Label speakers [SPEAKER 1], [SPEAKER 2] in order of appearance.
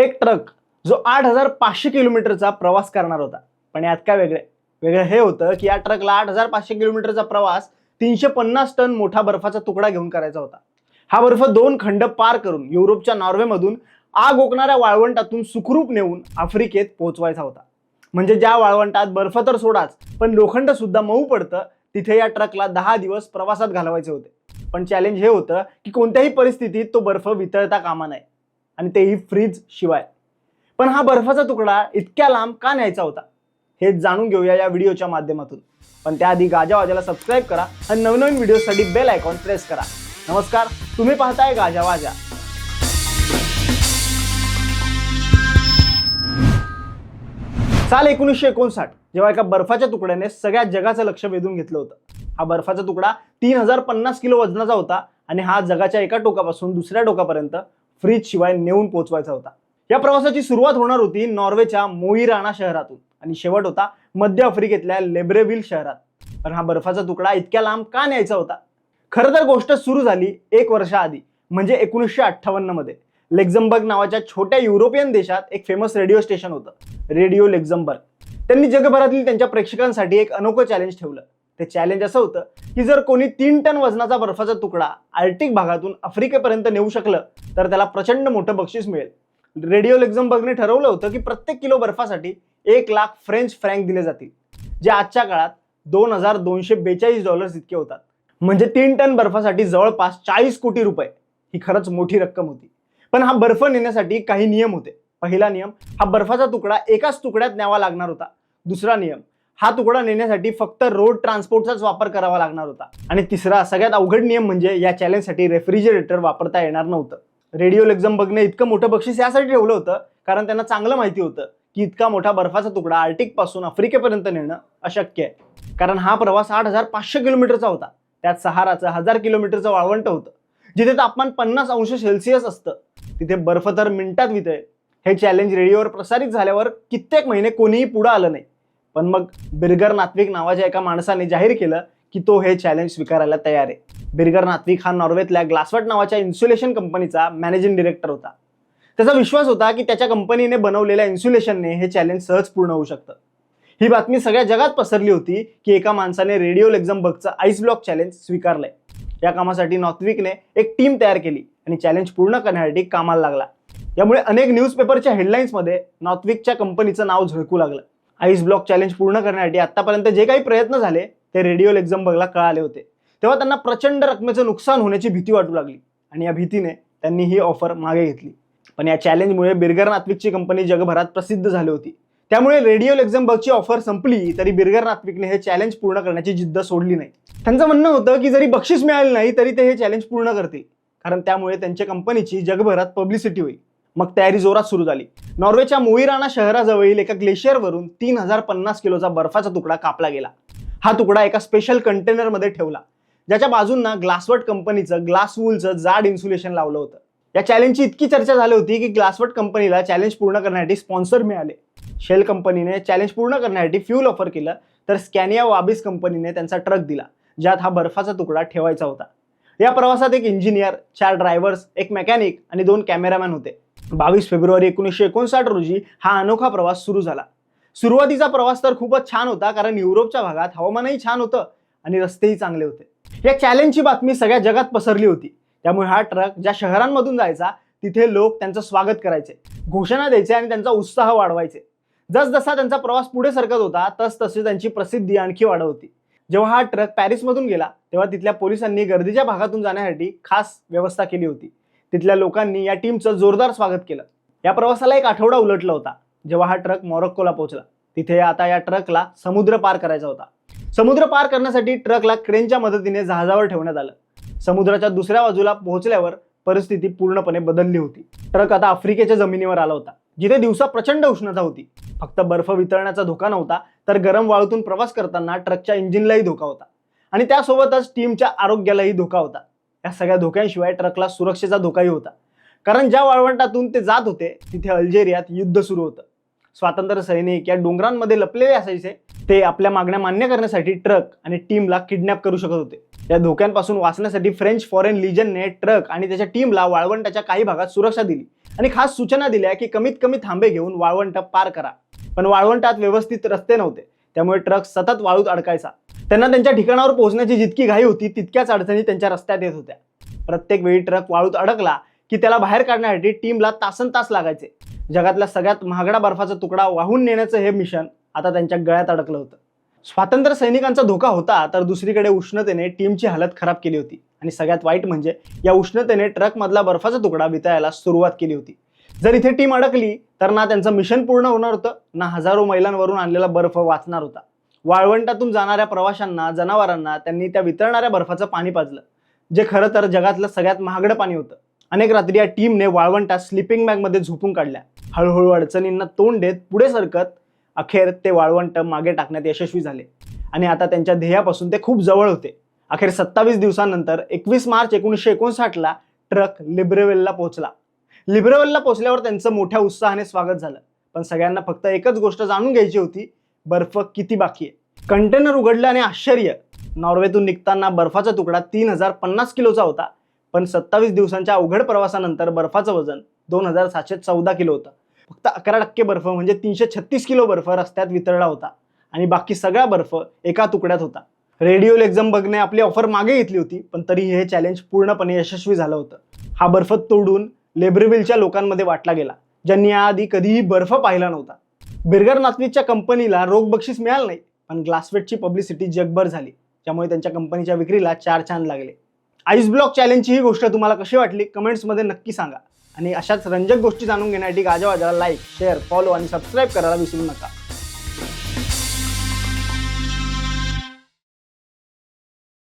[SPEAKER 1] एक ट्रक जो आठ हजार पाचशे किलोमीटरचा प्रवास करणार होता. पण यात काय वेगळे? वेगळं हे होतं की या ट्रकला आठ हजार पाचशे किलोमीटरचा प्रवास तीनशे पन्नास टन मोठा बर्फाचा तुकडा घेऊन करायचा होता. हा बर्फ दोन खंड पार करून युरोपच्या नॉर्वेमधून आग ओकणाऱ्या वाळवंटातून सुखरूप नेऊन आफ्रिकेत पोहोचवायचा होता. म्हणजे ज्या वाळवंटात बर्फ तर सोडाच पण लोखंड सुद्धा मऊ पडतं तिथे या ट्रकला दहा दिवस प्रवासात घालवायचे होते. पण चॅलेंज हे होतं की कोणत्याही परिस्थितीत तो बर्फ वितळता कामा नये. आणि तेही फ्रीज शिवाय. पण हा बर्फाचा तुकडा इतक्या लांब का न्यायचा होता? हे जाणून घेऊया या व्हिडिओच्या माध्यमातून. पण त्याआधी गाजावाजाला सबस्क्राईब करा आणि नवनवीन व्हिडिओसाठी बेल आयकॉन प्रेस करा. नमस्कार तुम्ही पाहताय गाजावाजा साल एकोणीसशे एकोणसाठ जेव्हा एका बर्फाच्या तुकड्याने सगळ्या जगाचं लक्ष वेधून घेतलं होतं. हा बर्फाचा तुकडा तीन हजार पन्नास किलो वजनाचा होता आणि हा जगाच्या एका टोकापासून दुसऱ्या टोकापर्यंत फ्रीज शिवाय नेऊन पोहोचवायचा होता. या प्रवासाची सुरुवात होणार होती नॉर्वेच्या मोईराणा शहरातून आणि शेवट होता मध्य आफ्रिकेतल्या लेब्रेविल शहरात. पण हा बर्फाचा तुकडा इतक्या लांब का न्यायचा होता? खरं तर गोष्ट सुरू झाली एक वर्षाआधी म्हणजे एकोणीसशे अठ्ठावन्नमध्ये लेक्झमबर्ग नावाच्या छोट्या युरोपियन देशात एक फेमस रेडिओ स्टेशन होतं रेडिओ लेक्झमबर्ग. त्यांनी जगभरातील त्यांच्या प्रेक्षकांसाठी एक अनोखं चॅलेंज ठेवलं. ते चॅलेंज असं होतं की जर कोणी तीन टन वजनाचा बर्फाचा तुकडा आर्टिक भागातून आफ्रिकेपर्यंत नेऊ शकलं तर त्याला प्रचंड मोठं बक्षीस मिळेल. रेडिओ लेक्झमबर्गने ठरवलं होतं की प्रत्येक किलो बर्फासाठी एक लाख फ्रेंच फ्रँक दिले जातील जे आजच्या काळात दोन हजार दोनशे बेचाळीस डॉलर्स इतके होतात. म्हणजे तीन टन बर्फासाठी जवळपास चाळीस कोटी रुपये ही खरंच मोठी रक्कम होती. पण हा बर्फ नेण्यासाठी काही नियम होते. पहिला नियम हा बर्फाचा तुकडा एकाच तुकड्यात न्यावा लागणार होता. दुसरा नियम हा तुकडा नेण्यासाठी फक्त रोड ट्रान्सपोर्टचाच वापर करावा लागणार होता. आणि तिसरा सगळ्यात अवघड नियम म्हणजे या चॅलेंजसाठी रेफ्रिजरेटर वापरता येणार नव्हतं. रेडिओ लेक्झमबर्गने इतकं मोठं बक्षीस यासाठी ठेवलं होतं कारण त्यांना चांगलं माहिती होतं की इतका मोठा बर्फाचा तुकडा आर्टिकपासून आफ्रिकेपर्यंत नेणं अशक्य आहे. कारण हा प्रवास आठ हजार पाचशे किलोमीटरचा होता. त्यात सहाराचं हजार किलोमीटरचं वाळवंट होतं. जिथे तापमान पन्नास अंश सेल्सिअस असतं. तिथे बर्फ तर मिनिटात वितळे हे चॅलेंज रेडिओवर प्रसारित झाल्यावर कित्येक महिने कोणीही पुढं आलं नाही. पण मग बिरगर नात्विक नावाच्या एका माणसाने जाहीर केलं की तो हे चॅलेंज स्वीकारायला तयार आहे. बिरगर नात्विक हा नॉर्वेतल्या ग्लासवट नावाच्या इन्सुलेशन कंपनीचा मॅनेजिंग डिरेक्टर होता. त्याचा विश्वास होता की त्याच्या कंपनीने बनवलेल्या इन्सुलेशनने हे चॅलेंज सहज पूर्ण होऊ शकतं. ही बातमी सगळ्या जगात पसरली होती की एका माणसाने रेडिओ लेक्झमबर्गचं आईस ब्लॉक चॅलेंज स्वीकारलंय. या कामासाठी नॉर्थविकने एक टीम तयार केली आणि चॅलेंज पूर्ण करण्यासाठी कामाला लागला. यामुळे अनेक न्यूजपेपरच्या हेडलाईन्समध्ये नॉर्थविकच्या कंपनीचं नाव झळकू लागलं. आईस ब्लॉक चॅलेंज पूर्ण करण्यासाठी आतापर्यंत जे काही प्रयत्न झाले ते रेडिओ बघला कळाले होते. तेव्हा त्यांना प्रचंड रकमेचं नुकसान होण्याची भीती वाटू लागली आणि या भीतीने त्यांनी ही ऑफर मागे घेतली. पण या चॅलेंजमुळे बिरगर नात्विकची कंपनी जगभरात प्रसिद्ध झाली होती. त्यामुळे रेडिओ लेक्झमबर्गची ऑफर संपली तरी बिरगर नात्विकने हे चॅलेंज पूर्ण करण्याची जिद्द सोडली नाही. त्यांचं म्हणणं होतं की जरी बक्षीस मिळाले नाही तरी ते हे चॅलेंज पूर्ण करतील. कारण त्यामुळे त्यांच्या कंपनीची जगभरात पब्लिसिटी होईल. मग तयारी जोरात सुरू झाली. नॉर्वेच्या मोईराणा शहराजवळील एका ग्लेशियरवरून तीन हजार पन्नास किलोचा बर्फाचा तुकडा कापला गेला. हा तुकडा एका स्पेशल कंटेनरमध्ये ठेवला. ज्याच्या बाजूंना ग्लासवट कंपनीचं ग्लास वूलचं जाड इन्सुलेशन लावलं होतं. या चॅलेंजची इतकी चर्चा झाली होती की ग्लासवट कंपनीला चॅलेंज पूर्ण करण्यासाठी स्पॉन्सर मिळाले. शेल कंपनीने चॅलेंज पूर्ण करण्यासाठी फ्यूल ऑफर केलं तर स्कॅनिया वाबिस कंपनीने त्यांचा ट्रक दिला ज्यात हा बर्फाचा तुकडा ठेवायचा होता. या प्रवासात एक इंजिनियर चार ड्रायव्हर्स एक मेकॅनिक आणि दोन कॅमेरामॅन होते. बावीस फेब्रुवारी एकोणीसशे एकोणसाठ रोजी हा अनोखा प्रवास सुरू झाला. सुरुवातीचा प्रवास तर खूपच छान होता कारण युरोपच्या भागात हवामानही छान होतं आणि रस्तेही चांगले होते. या चॅलेंजची बातमी सगळ्या जगात पसरली होती. त्यामुळे हा ट्रक ज्या शहरांमधून जायचा तिथे लोक त्यांचं स्वागत करायचे घोषणा द्यायचे आणि त्यांचा उत्साह वाढवायचे. जसजसा त्यांचा प्रवास पुढे सरकत होता तसतशी त्यांची प्रसिद्धी आणखी वाढत होती जेव्हा हा ट्रक पॅरिसमधून गेला तेव्हा तिथल्या पोलिसांनी गर्दीच्या भागातून जाण्यासाठी खास व्यवस्था केली होती. तिथल्या लोकांनी या टीमचं जोरदार स्वागत केलं. या प्रवासाला एक आठवडा उलटला होता जेव्हा हा ट्रक मॉरोक्कोला पोहोचला. तिथे आता या ट्रकला समुद्र पार करायचा होता. समुद्र पार करण्यासाठी ट्रकला क्रेनच्या मदतीने जहाजावर ठेवण्यात आलं. समुद्राच्या दुसऱ्या बाजूला पोहोचल्यावर परिस्थिती पूर्णपणे बदलली होती. ट्रक आता आफ्रिकेच्या जमिनीवर आला होता जिथे दिवसा प्रचंड उष्णता होती. फक्त बर्फ वितळण्याचा धोका नव्हता तर गरम वाळूतून प्रवास करताना ट्रकच्या इंजिनलाही धोका होता. आणि त्यासोबतच टीमच्या आरोग्यालाही धोका होता. या सगळ्या धोक्यांशिवाय ट्रकला सुरक्षेचा धोकाही होता. कारण ज्या वाळवंटातून ते जात होते तिथे अल्जेरियात युद्ध सुरू होतं. स्वातंत्र्य सैनिक या डोंगरांमध्ये लपलेले असायचे ते आपल्या मागण्या मान्य करण्यासाठी ट्रक आणि टीमला किडनॅप करू शकत होते. या धोक्यांपासून वाचण्यासाठी फ्रेंच फॉरेन लिजनने ट्रक आणि त्याच्या टीमला वाळवंटाच्या काही भागात सुरक्षा दिली आणि खास सूचना दिल्या की कमीत कमी थांबे घेऊन वाळवंट पार करा. पण वाळवंटात व्यवस्थित रस्ते नव्हते. त्यामुळे ट्रक सतत वाळूत अडकायचा. त्यांना त्यांच्या ठिकाणावर पोहोचण्याची जितकी घाई होती तितक्याच अडचणी त्यांच्या रस्त्यात येत होत्या. प्रत्येक वेळी ट्रक वाळूत अडकला की त्याला बाहेर काढण्यासाठी टीमला तासन तास लागायचे. जगातल्या सगळ्यात महागडा बर्फाचा तुकडा वाहून नेण्याचं हे मिशन आता त्यांच्या गळ्यात अडकलं होतं. स्वातंत्र्य सैनिकांचा धोका होता तर दुसरीकडे उष्णतेने टीमची हालत खराब केली होती. आणि सगळ्यात वाईट म्हणजे या उष्णतेने ट्रकमधला बर्फाचा तुकडा वितळायला सुरुवात केली होती. जर इथे टीम अडकली तर ना त्यांचं मिशन पूर्ण होणार होतं ना हजारो मैलांवरून आणलेला बर्फ वाचणार होता. वाळवंटातून जाणाऱ्या प्रवाशांना जनावरांना त्यांनी त्या वितळणाऱ्या बर्फाचं पाणी पाजलं जे खरं तर जगातलं सगळ्यात महागडं पाणी होतं. अनेक रात्री या टीमने वाळवंटात स्लिपिंग बॅगमध्ये झोपून काढल्या. हळूहळू अडचणींना तोंड देत पुढे सरकत अखेर ते वाळवंट मागे टाकण्यात यशस्वी झाले. आणि आता त्यांच्या ध्येयापासून ते खूप जवळ होते. अखेर सत्तावीस दिवसानंतर एकवीस मार्च एकोणीसशे एकोणसाठला ट्रक लिब्रेवेलला पोहोचला. लिब्रेवेलला पोहोचल्यावर त्यांचं मोठ्या उत्साहाने स्वागत झालं. पण सगळ्यांना फक्त एकच गोष्ट जाणून घ्यायची होती बर्फ किती बाकी आहे? कंटेनर उघडलं आणि आश्चर्य. नॉर्वेतून निघताना बर्फाचा तुकडा तीन हजार पन्नास किलोचा होता पण सत्तावीस दिवसांच्या अवघड प्रवासानंतर बर्फाचं वजन दोन हजार सातशे चौदा किलो होतं. फक्त अकरा टक्के बर्फ म्हणजे तीनशे छत्तीस किलो बर्फ रस्त्यात वितळला होता आणि बाकी सगळा बर्फ एका तुकड्यात होता. रेडिओ एक्झाम बघणे आपली ऑफर मागे घेतली होती पण तरी हे चॅलेंज पूर्णपणे यशस्वी झालं होतं. हा बर्फ तोडून लेब्रिविलच्या लोकांमध्ये वाटला गेला ज्यांनी याआधी कधीही बर्फ पाहिला नव्हता. बिर्गर नाथवीच्या कंपनीला रोख बक्षीस मिळालं नाही पण ग्लासवेटची पब्लिसिटी जगभर झाली त्यामुळे त्यांच्या कंपनीच्या विक्रीला चार छान लागले. आईस ब्लॉक चॅलेंजची ही गोष्ट तुम्हाला कशी वाटली कमेंट्समध्ये नक्की सांगा. आणि अशाच रंजक गोष्टी जाणून घेण्यासाठी गाजावाजाला लाईक शेअर फॉलो आणि सबस्क्राईब करायला विसरू नका.